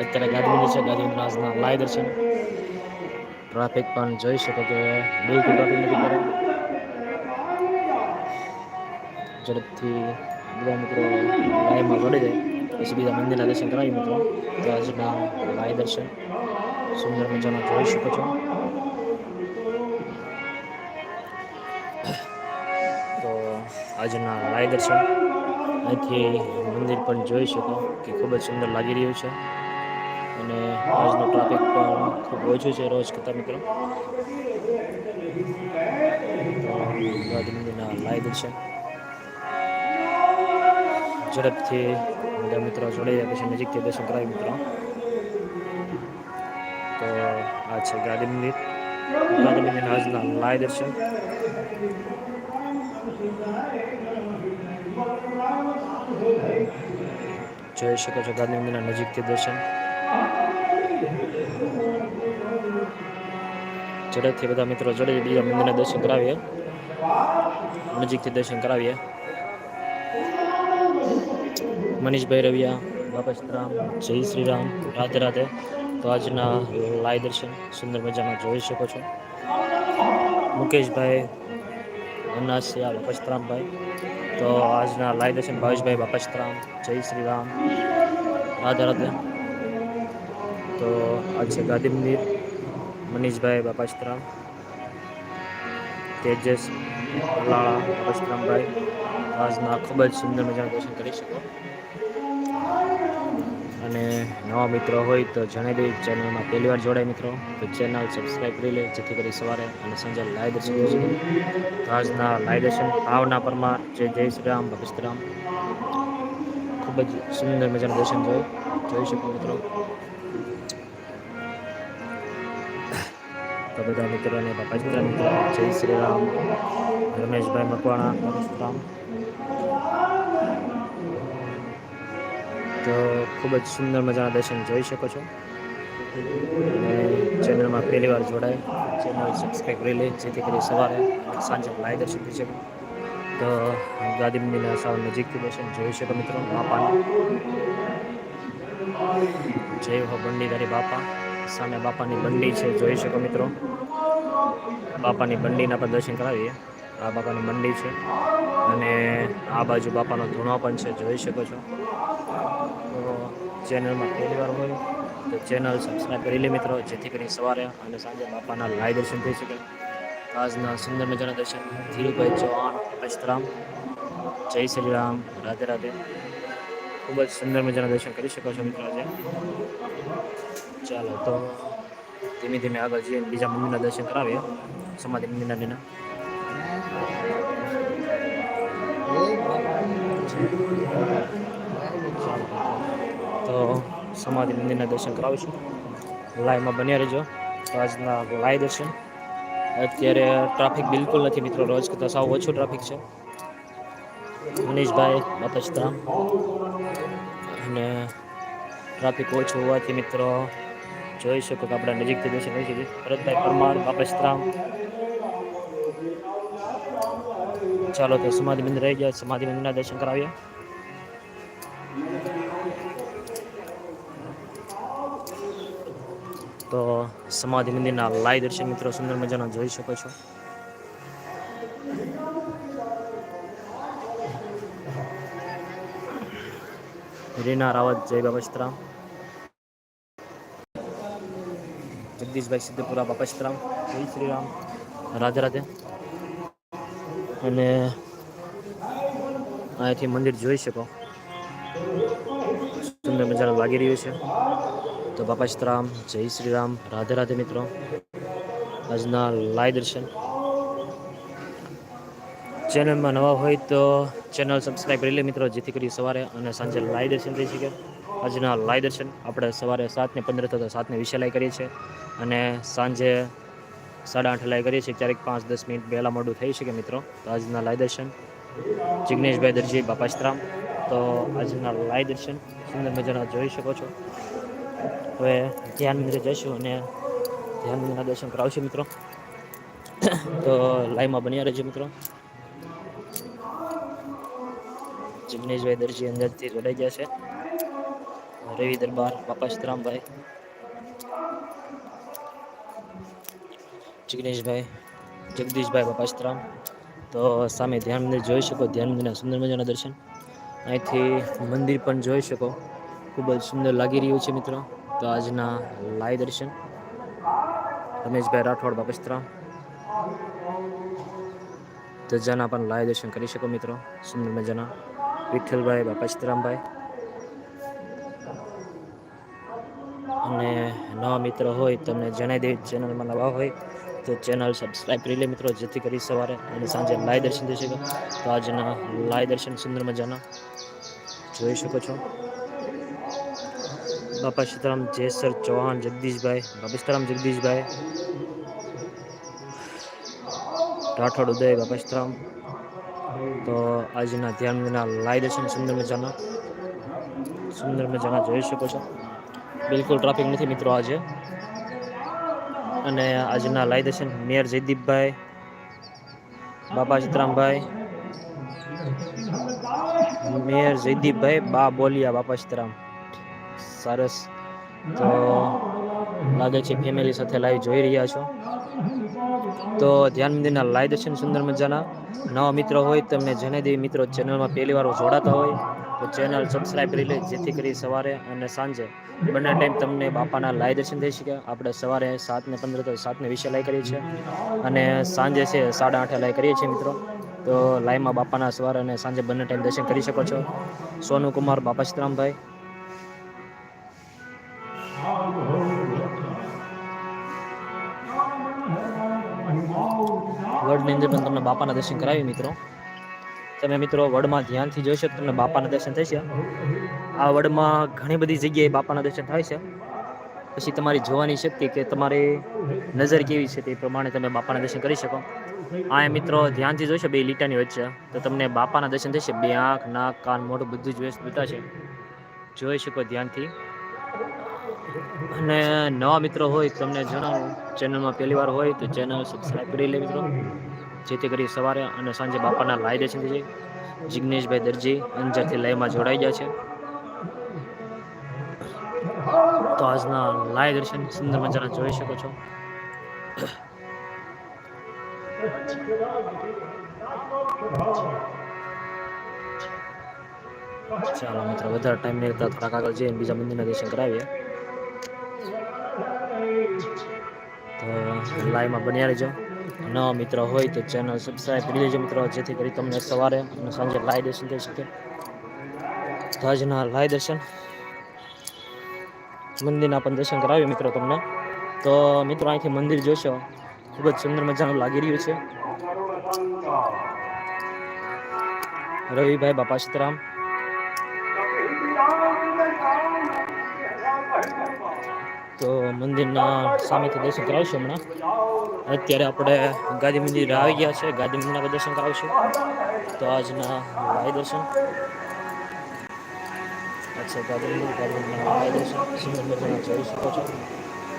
અત્યારે ગાંધીનગર છે, ગાંધીનગર આજના લાય દર્શન. ટ્રાફિક પણ જોઈ શકો કે બિલકુલ ટ્રાફિક નથી કરે ઝડપથી બધા મિત્રો લાઈનમાં જોડી જાય પછી બીજા મંદિરના દર્શન કરાવી મિત્રો. આજના લાય દર્શન. સુંદર મજાના જોઈ શકો છો. તો આજના લાય દર્શન. અહીંથી મંદિર પણ જોઈ શકો કે ખૂબ જ સુંદર લાગી રહ્યું છે. અને આજનો ટ્રાફિક પણ ખૂબ ઓછું છે રોજ કરતાં મિત્રો. મંદિરના લાય દર્શન ઝડપથી બધા મિત્રો જોડાઈ જાય પછી નજીકથી દર્શન કરાવી મિત્રો. તો આ છે ગાંધી મંદિર. ગાંધી મંદિરના આજના લાય દર્શન જોઈ શકો છો ગાંધી મંદિરના નજીકથી દર્શન. ઝડપથી બધા મિત્રો જોડે બીજા મંદિરના દર્શન કરાવીએ. નજીકથી દર્શન કરાવીએ. મનીષભાઈ રવિયા બાપસ્તરામ જય શ્રી રામ, રાધે રાધે. તો આજના લાય દર્શન સુંદર મજામાં જોઈ શકો છો. મુકેશભાઈ અનાસિયા બાપસ્તરામભાઈ તો આજના લાય દર્શન ભાવેશભાઈ બાપસ્તરામ જય શ્રી રામ. રાધે રાધે તો આજ છે ગાદી મંદિર મનીષભાઈ બાપાસ્તરામ તેજસ, લાળા બાપાસ્તરામભાઈ આજના ખૂબ જ સુંદર મજાના દર્શન કરી શકો. નવા મિત્રો હોય તો જણાવી દઈએ ચેનલમાં પહેલી વાર જોડાય મિત્રો, તો ચેનલ સબસ્ક્રાઈબ કરી લે, જેથી કરી સવારે અને સાંજે લાઈવ દર્શન કરી શકે. તો આજના લાઈવ દર્શન, ભાવના પરમાર, જય જય શ્રી રામ ભગસ્તરામ ખૂબ જ સુંદર મજાનું દર્શન જોઈ જોઈ શકો મિત્રો. તો બધા મિત્રોને બાપાજી મિત્રો, જય શ્રી રામ. રમેશભાઈ મકવાણા ભગસ્તરામ તો ખૂબ જ સુંદર મજાના દર્શન જોઈ શકો છો. ચેનલમાં પહેલી વાર જોડાય. ચેનલ સબસ્ક્રાઈબ કરી લે, જેથી કરી સવારે સાંજે લાઈવ દર્શન થઈ શકે. તો ગાદી મંદિરના સાવ નજીકથી દર્શન જોઈ શકો મિત્રો, બાપાને. જય હો બંડીધારી બાપા. સામે બાપાની બંડી છે, જોઈ શકો મિત્રો. બાપાની બંડીના પણ દર્શન કરાવીએ. આ બાપાની મંડી છે. અને આ બાજુ બાપાનો ધૂણો પણ છે, જોઈ શકો છો. તો ચેનલમાં પહેલી વાર હોય તો ચેનલ સબસ્ક્રાઈબ કરી લે મિત્રો, જેથી કરીને સવારે અને સાંજે બાપાના લાઈવ દર્શન થઈ શકે. આજના સુંદર મજાના દર્શન. ધીરુભાઈ ચૌહાણ અસ્તરામ જય શ્રી રામ. રાધે રાધે. ખૂબ જ સુંદર મજાના દર્શન કરી શકો છો મિત્રો આજે. ચાલો તો ધીમે ધીમે આગળ જઈએ બીજા મંદિરના દર્શન કરાવીએ. સમાધિ મંદિરના તો સમાધિ મંદિરના દર્શન કરાવીશું લાઈવમાં બન્યા રહેજો. તો આજના લાઈવ દર્શન. અત્યારે ટ્રાફિક બિલકુલ નથી મિત્રો. રોજ કરતાં સાવ ઓછું ટ્રાફિક છે. મનીષભાઈ બાપસ્તરામ અને ટ્રાફિક ઓછું હોવાથી મિત્રો જોઈ શકો કે આપણા નજીકથી દર્શન કરી શકીએ. ભરતભાઈ પરમાર બાપસ્તરામ ચાલો તો સમાધિ મંદિર રહી ગયા સમાધિ મંદિરના દર્શન કરાવીએ. તો સમાધિ મંદિરના લાઈ દર્શન મિત્રો સુંદર મજાના જોઈ શકો છો. રીના રાવત જય બાપસ્તરામ જગદીશભાઈ સિદ્ધપુરા બાપસ્તરામ જય શ્રી રામ રાધે રાધે. અને અહીંથી મંદિર જોઈ શકો. સુંદર મજાનું લાગી રહ્યું છે. તો બાપા શ્રામ જય શ્રી રામ, રાધે રાધે મિત્રો. આજના લાય દર્શન. ચેનલમાં નવા હોય તો ચેનલ સબસ્ક્રાઈબ કરી લે મિત્રો, જેથી કરી સવારે અને સાંજે લાઈવ દર્શન થઈ શકે. આજના લાઈવ દર્શન આપણે સવારે સાતને પંદર થતા સાતને વિશે લાઈ કરીએ છીએ. અને સાંજે સાડા આઠ લાઈ કરીએ છીએ. ક્યારેક પાંચ, દસ મિનિટ પહેલાં મોડું થઈ શકે મિત્રો. તો આજના લાઈ દર્શન. જિગ્નેશભાઈ દરજી, બાપાશ્રામ. તો આજના લાઈ દર્શન. સુંદર મજાના જોઈ શકો છો. હવે ધ્યાન મંદિરે જઈશું અને ધ્યાન મંદિરના દર્શન કરાવશું મિત્રો. તો લાઈવમાં બન્યા રહેજો મિત્રો. જિગ્નેશભાઈ દરજી અંદરથી જોડાઈ ગયા છે. રવિ દરબાર બાપા જિગ્નેશભાઈ જગદીશભાઈ બાપા સીતરામ તો સામે ધ્યાન મંદિર જોઈ શકો, ધ્યાન મંદિરના સુંદર મજાના દર્શન. અહીંથી મંદિર પણ જોઈ શકો. ખૂબ જ સુંદર લાગી રહ્યું છે મિત્રો. તો આજના લાઈ દર્શન. રમેશભાઈ રાઠોડ બાપા સીતરામ ધજાના પણ લાય દર્શન કરી શકો મિત્રો. સુંદર મજાના. વિઠ્ઠલભાઈ બાપા સીતરામભાઈ અને નવા મિત્ર હોય, તમને જણાવી દેવી ચેનલમાં નવા હોય તો ચેનલ સબસ્ક્રાઈબ કરી લે મિત્રો, જેથી કરી સવારે અને સાંજે લાય દર્શન થઈ શકે. તો આજના લાય દર્શન સુંદર મજાના જોઈ શકો છો. બાપા સીતારામ જેસર ચૌહાણ, જગદીશભાઈ, બાપા સીતારામ, જગદીશભાઈ. રાઠોડ ઉદય, બાપા સીતારામ. તો આજના ધ્યાન વિના લાય દર્શન સુંદર મજાના સુંદર મજાના જોઈ શકો છો. બિલકુલ ટ્રાફિક નથી મિત્રો આજે. અને આજના લાઈ દર્શન મેયર જયદીપભાઈ, બાપા સીતરામભાઈ મેયર જયદીપભાઈ, બા બોલિયા, બાપા સીતરામ સરસ. તો લાગે છે ફેમિલી સાથે લાઈવ જોઈ રહ્યા છો. તો ધ્યાન મંદિરના લાઈ દર્શન સુંદર મજાના. નવા મિત્રો હોય તમને જનદેવી મિત્રો ચેનલમાં પહેલી વાર જોડાતા હોય. તો ચેનલ સબસ્ક્રાઈબ કરી લે, જેથી કરી સવારે અને સાંજે બંને ટાઈમ તમને બાપાના લાઈ દર્શન થઈ શકે. આપણે સવારે સાત ને પંદર તો સાત ને વીસે લાઈ કરીએ છીએ અને સાંજે છે સાડા આઠે લાઈ કરીએ છીએ મિત્રો. તો લાઈમાં બાપાના સવારે અને સાંજે બંને ટાઈમ દર્શન કરી શકો છો. સોનુ કુમાર બાપા સીતરામભાઈ વર્લ્ડની અંદર પણ તમને બાપાના દર્શન કરાવી મિત્રો. તમે મિત્રો વડમાં ધ્યાનથી જોઈશો તો તમને બાપાના દર્શન થશે. આ વડમાં ઘણી બધી જગ્યાએ બાપાના દર્શન થાય છે. પછી તમારી જોવાની શક્તિ કે તમારી નજર કેવી છે તે પ્રમાણે તમે બાપાના દર્શન કરી શકો. આ મિત્રો ધ્યાનથી જોઈશો બે લીટાની વચ્ચે. તો તમને બાપાના દર્શન થશે. બે આંખ, નાક, કાન, મોઢું બધું જ વ્યસ્ત બતાશે. જોઈ શકો ધ્યાનથી. અને નવા મિત્રો હોય તમને જણાવો. ચેનલમાં પહેલી વાર હોય તો ચેનલ સબસ્ક્રાઈબ કરી લે મિત્રો. જેથી કરી સવારે અને સાંજે બાપાના લાઈ દર્શન જાય જિગ્નેશભાઈ દરજી અંજારથી લયમાં જોડાઈ ગયા છે. તો આજના લાય દર્શન સુંદર મજાના જોઈ શકો છો. ચાલો મિત્રો, વધારે ટાઈમ નહીં રહેતા, થોડાક આગળ જઈને બીજા મંદિરના દર્શન કરાવીએ. તો લાઈવમાં બન્યા રહેજો. નવા મિત્ર હોય તો ચેનલ સબસ્ક્રાઈબ કરી દેજો મિત્રો, જેથી કરી તમને સવારે અને સાંજે લાઈવ દર્શન થઈ શકે. ધ્વજના લાઈવ દર્શન, મંદિરના પણ દર્શન કરાવ્યું મિત્રો તમને. તો મિત્રો અહીંથી મંદિર જોશો, ખૂબ જ સુંદર મજાનું લાગી રહ્યું છે. રવિભાઈ બાપા સીતરામ. તો મંદિરના સામેથી દર્શન કરાવશું હમણાં. અત્યારે આપણે ગાંધી મંદિર આવી ગયા છે. ગાંધી મંદિરના દર્શન કરાવશું. તો આજના લાય દર્શન. અચ્છા ગાંધી મંદિર ગાંધી મંદિરના લાય દર્શન. સુંદર મજાના જોઈ શકો છો.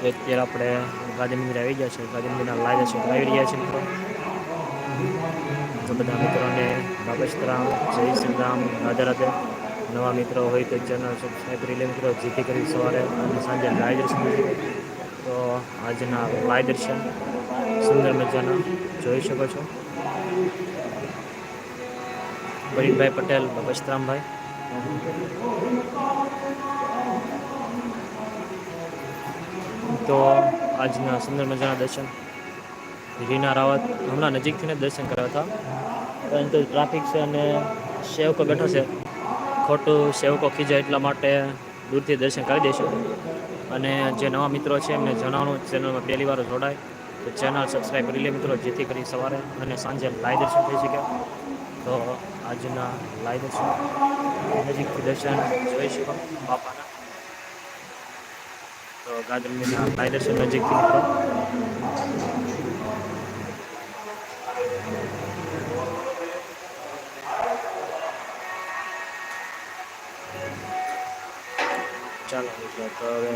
તો અત્યારે આપણે ગાંધી મંદિર આવી ગયા છે. ગાંધી મંદિરના લાય દર્શન કરાવી રહ્યા છીએ મિત્રો. બધા મિત્રોને બાબા રામ, જય શ્રી રામ, રાધે રાધે. નવા મિત્રો હોય તો ચેનલ સબસ્ક્રાઈબ કરી લે મિત્રો. જેથી કરી સવારે અને સાંજે લાઈવ દર્શન તો આજના લાઈવ દર્શન સુંદર મજાના જોઈ શકો છો. પરીનભાઈ પટેલ બબસ્તરામભાઈ તો આજના સુંદર મજાના દર્શન. રીના રાવત, હમણાં નજીકથી દર્શન કર્યા હતા. પરંતુ ટ્રાફિક છે અને સેવકો બેઠો છે. ખોટું સેવકો ખીજાય એટલા માટે દૂરથી દર્શન કરી દઈશું. અને જે નવા મિત્રો છે, એમને જણાવવાનું ચેનલમાં પહેલી વાર જોડાય. તો ચેનલ સબસ્ક્રાઈબ કરી લે મિત્રો, જેથી કરી સવારે અને સાંજે લાઈવ દર્શન થઈ શકે. તો આજના લાઈવ દર્શન નજીકથી દર્શન જોઈ શકો. બાપાના. તો ગાજર લાઈવ દર્શન નજીકથી મિત્રો. ચાલો મિત્રો તો હવે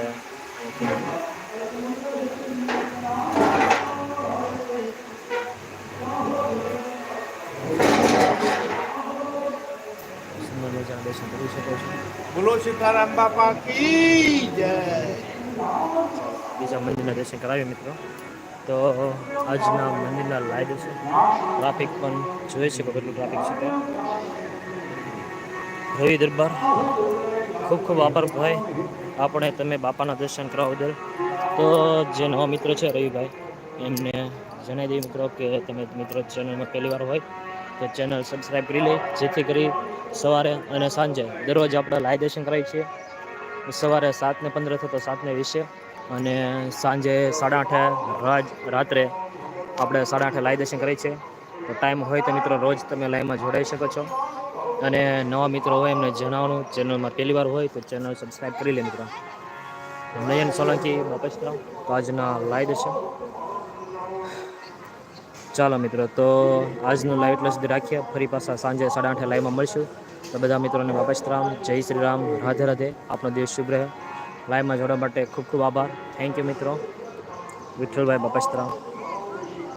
સુંદર ધજાના દર્શન કરી શકો છો. બોલો સીતારામ બાપા કી જય. બીજા મંદિરના દર્શન કરાવીએ મિત્રો. તો આજના મંદિરના લાઈવ છે ટ્રાફિક પણ જોઈ શકો કેટલું ટ્રાફિક છે રવિ દરબાર. ખૂબ ખૂબ આભાર ભાઈ. આપણે તમે બાપાના દર્શન કરાવો બદલ તો જે નવા મિત્ર છે રવિભાઈ, એમને જણાવી દઈએ મિત્રો કે તમે મિત્રો ચેનલમાં પહેલી વાર હોય તો ચેનલ સબસ્ક્રાઈબ કરી લે, જેથી કરી સવારે અને સાંજે દરરોજ આપણે લાઈવ દર્શન કરાવીએ છીએ. સવારે સાતને પંદર થતો સાતને વીસે અને સાંજે સાડા આઠે રાજ, રાત્રે આપણે સાડા આઠે લાઈવ દર્શન કરીએ છીએ. તો ટાઈમ હોય તો મિત્રો રોજ તમે લાઈવમાં જોડાઈ શકો છો. અને નવા મિત્રો હોય એમને જણાવવાનું. ચેનલમાં પહેલી વાર હોય તો ચેનલ સબસ્ક્રાઈબ કરી લે મિત્રો. નયન સોલંકી બાપસ્ત્રામ તો આજના લાઈવ છે. ચાલો મિત્રો, તો આજનું લાઈવ એટલે સુધી રાખીએ. ફરી પાછા સાંજે સાડા આઠે લાઈવમાં મળશું. તો બધા મિત્રોને બાપસ્તરામ જય શ્રી રામ, રાધે રાધે. આપણો દેશ શુભ રહે. લાઈવમાં જોડવા માટે ખૂબ ખૂબ આભાર. થેન્ક યુ મિત્રો. વિઠ્ઠલભાઈ બાપસ્તરામ